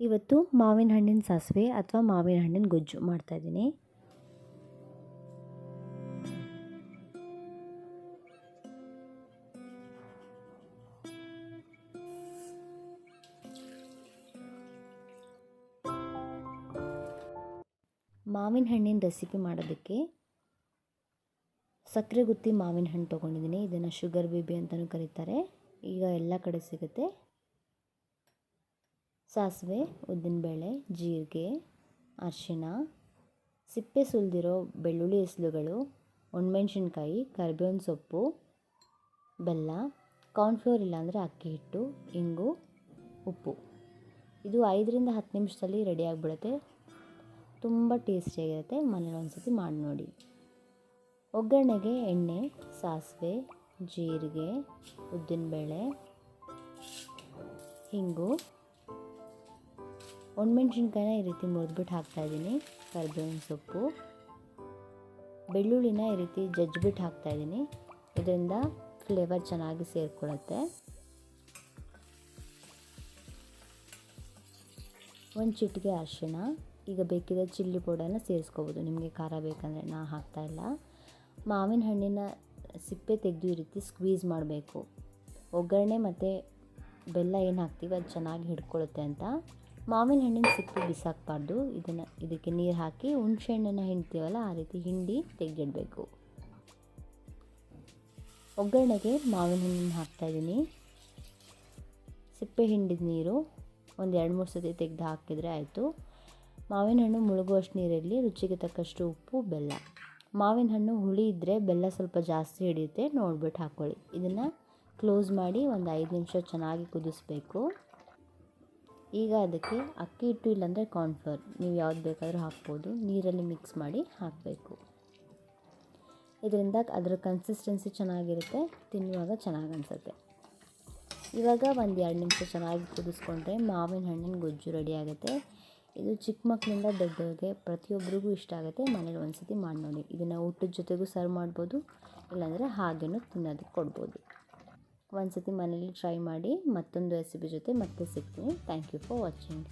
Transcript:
ಇವತ್ತು ಮಾವಿನ ಹಣ್ಣಿನ ಸಾಸಿವೆ ಅಥವಾ ಮಾವಿನ ಹಣ್ಣಿನ ಗೊಜ್ಜು ಮಾಡ್ತಾಯಿದ್ದೀನಿ ಮಾವಿನ ಹಣ್ಣಿನ ರೆಸಿಪಿ ಮಾಡೋದಕ್ಕೆ ಸಕ್ಕರೆ ಗುತ್ತಿ ಮಾವಿನ ಹಣ್ಣು ತೊಗೊಂಡಿದ್ದೀನಿ. ಇದನ್ನು ಶುಗರ್ ಬೇಬಿ ಅಂತಲೂ ಕರೀತಾರೆ. ಈಗ ಎಲ್ಲ ಕಡೆ ಸಿಗುತ್ತೆ. ಸಾಸಿವೆ ಉದ್ದಿನಬೇಳೆ ಜೀರಿಗೆ, ಅರಿಶಿಣ, ಸಿಪ್ಪೆ ಸುಲಿದಿರೋ ಬೆಳ್ಳುಳ್ಳಿ ಹೆಸಲುಗಳು, ಒಣಮೆಣ್ಸಿನ್ಕಾಯಿ, ಕರ್ಬೇವಿನ ಸೊಪ್ಪು, ಬೆಲ್ಲ ಕಾರ್ನ್ಫ್ಲೋರ್ ಇಲ್ಲಾಂದರೆ ಅಕ್ಕಿ ಹಿಟ್ಟು, ಇಂಗು, ಉಪ್ಪು. ಇದು ಐದರಿಂದ ಹತ್ತು ನಿಮಿಷದಲ್ಲಿ ರೆಡಿ ಆಗಿಬಿಡುತ್ತೆ. ತುಂಬ ಟೇಸ್ಟಿಯಾಗಿರುತ್ತೆ ಮನೇಲಿ ಒಂದು ಸತಿ ಮಾಡಿ ನೋಡಿ. ಒಗ್ಗರಣೆಗೆ ಎಣ್ಣೆ, ಸಾಸಿವೆ, ಜೀರಿಗೆ ಉದ್ದಿನಬೇಳೆ ಹಿಂಗು ಒಣಮೆಣ್ಸಿನ್ಕಾಯಿನ ಈ ರೀತಿ ಮುರಿದ್ಬಿಟ್ಟು ಹಾಕ್ತಾಯಿದ್ದೀನಿ. ಕರ್ಬೇವಿನ ಸೊಪ್ಪು. ಬೆಳ್ಳುಳ್ಳಿನ ಈ ರೀತಿ ಜಜ್ಜಿಬಿಟ್ಟು ಹಾಕ್ತಾಯಿದ್ದೀನಿ. ಇದರಿಂದ ಫ್ಲೇವರ್ ಚೆನ್ನಾಗಿ ಸೇರಿಕೊಳ್ಳುತ್ತೆ. ಒಂದು ಚಿಟಿಕೆ ಅರಿಶಿಣ. ಈಗ ಬೇಕಿದ್ದ ಚಿಲ್ಲಿ ಪೌಡರ್ನ ಸೇರಿಸ್ಕೋಬೋದು. ನಿಮಗೆ ಖಾರ ಬೇಕಂದರೆ ನಾ ಹಾಕ್ತಾಯಿಲ್ಲ. ಮಾವಿನ ಹಣ್ಣಿನ ಸಿಪ್ಪೆ ತೆಗೆದು ಈ ರೀತಿ ಸ್ಕ್ವೀಸ್ ಮಾಡಬೇಕು. ಒಗ್ಗರಣೆ ಮತ್ತು ಬೆಲ್ಲ ಏನು ಹಾಕ್ತೀವಿ ಅದು ಚೆನ್ನಾಗಿ ಹಿಡ್ಕೊಳ್ಳುತ್ತೆ ಅಂತ. ಮಾವಿನ ಹಣ್ಣಿನ ಸಿಪ್ಪೆ ಬಿಸಾಕಬಾರ್ದು. ಇದನ್ನು ಇದಕ್ಕೆ ನೀರು ಹಾಕಿ ಹುಣಸೆ ಹಣ್ಣನ್ನು ಹಿಂಡ್ತೀವಲ್ಲ, ಆ ರೀತಿ ಹಿಂಡಿ ತೆಗೆದಿಡಬೇಕು. ಒಗ್ಗರಣೆಗೆ ಮಾವಿನ ಹಣ್ಣನ್ನು ಹಾಕ್ತಾಯಿದ್ದೀನಿ ಸಿಪ್ಪೆ ಹಿಂಡಿದ ನೀರು ಒಂದು ಎರಡು ಮೂರು ಸತಿ ತೆಗೆದು ಹಾಕಿದರೆ ಆಯಿತು. ಮಾವಿನ ಹಣ್ಣು ಮುಳುಗುವಷ್ಟು ನೀರಲ್ಲಿ ರುಚಿಗೆ ತಕ್ಕಷ್ಟು ಉಪ್ಪು, ಬೆಲ್ಲ. ಮಾವಿನ ಹಣ್ಣು ಹುಳಿ ಇದ್ದರೆ ಬೆಲ್ಲ ಸ್ವಲ್ಪ ಜಾಸ್ತಿ ಹಿಡಿಯುತ್ತೆ ನೋಡ್ಬಿಟ್ಟು ಹಾಕ್ಕೊಳ್ಳಿ ಇದನ್ನು ಕ್ಲೋಸ್ ಮಾಡಿ ಒಂದು ಐದು ನಿಮಿಷ ಚೆನ್ನಾಗಿ ಕುದಿಸ್ಬೇಕು. ಈಗ ಅದಕ್ಕೆ ಅಕ್ಕಿ ಹಿಟ್ಟು ಇಲ್ಲಾಂದರೆ ಕಾರ್ನ್ಫ್ಲೋರ್ ನೀವು ಯಾವ್ದು ಬೇಕಾದರೂ ಹಾಕ್ಬೋದು. ನೀರಲ್ಲಿ ಮಿಕ್ಸ್ ಮಾಡಿ ಹಾಕಬೇಕು. ಇದರಿಂದ ಅದರ ಕನ್ಸಿಸ್ಟೆನ್ಸಿ ಚೆನ್ನಾಗಿರುತ್ತೆ. ತಿನ್ನುವಾಗ ಚೆನ್ನಾಗಿ ಅನಿಸುತ್ತೆ. ಇವಾಗ ಒಂದು ಎರಡು ನಿಮಿಷ ಚೆನ್ನಾಗಿ ಕುದಿಸ್ಕೊಂಡ್ರೆ ಮಾವಿನ ಹಣ್ಣಿನ ಗೊಜ್ಜು ರೆಡಿ ಆಗುತ್ತೆ. ಇದು ಚಿಕ್ಕ ಮಕ್ಕಳಿಂದ ದೊಡ್ಡವ್ರಿಗೆ ಪ್ರತಿಯೊಬ್ಬರಿಗೂ ಇಷ್ಟ ಆಗುತ್ತೆ. ಮನೇಲಿ ಒಂದು ಸತಿ ಮಾಡಿ ನೋಡಿ ಇದನ್ನು ಊಟದ ಜೊತೆಗೂ ಸರ್ವ್ ಮಾಡ್ಬೋದು. ಇಲ್ಲಾಂದರೆ ಹಾಗೇನೂ ತಿನ್ನೋದಕ್ಕೆ ಕೊಡ್ಬೋದು. ಒಂದು ಸತಿ ಮನೇಲಿ ಟ್ರೈ ಮಾಡಿ ಮತ್ತೊಂದು ರೆಸಿಪಿ ಜೊತೆ ಮತ್ತೆ ಸಿಗ್ತೀನಿ. Thank you for watching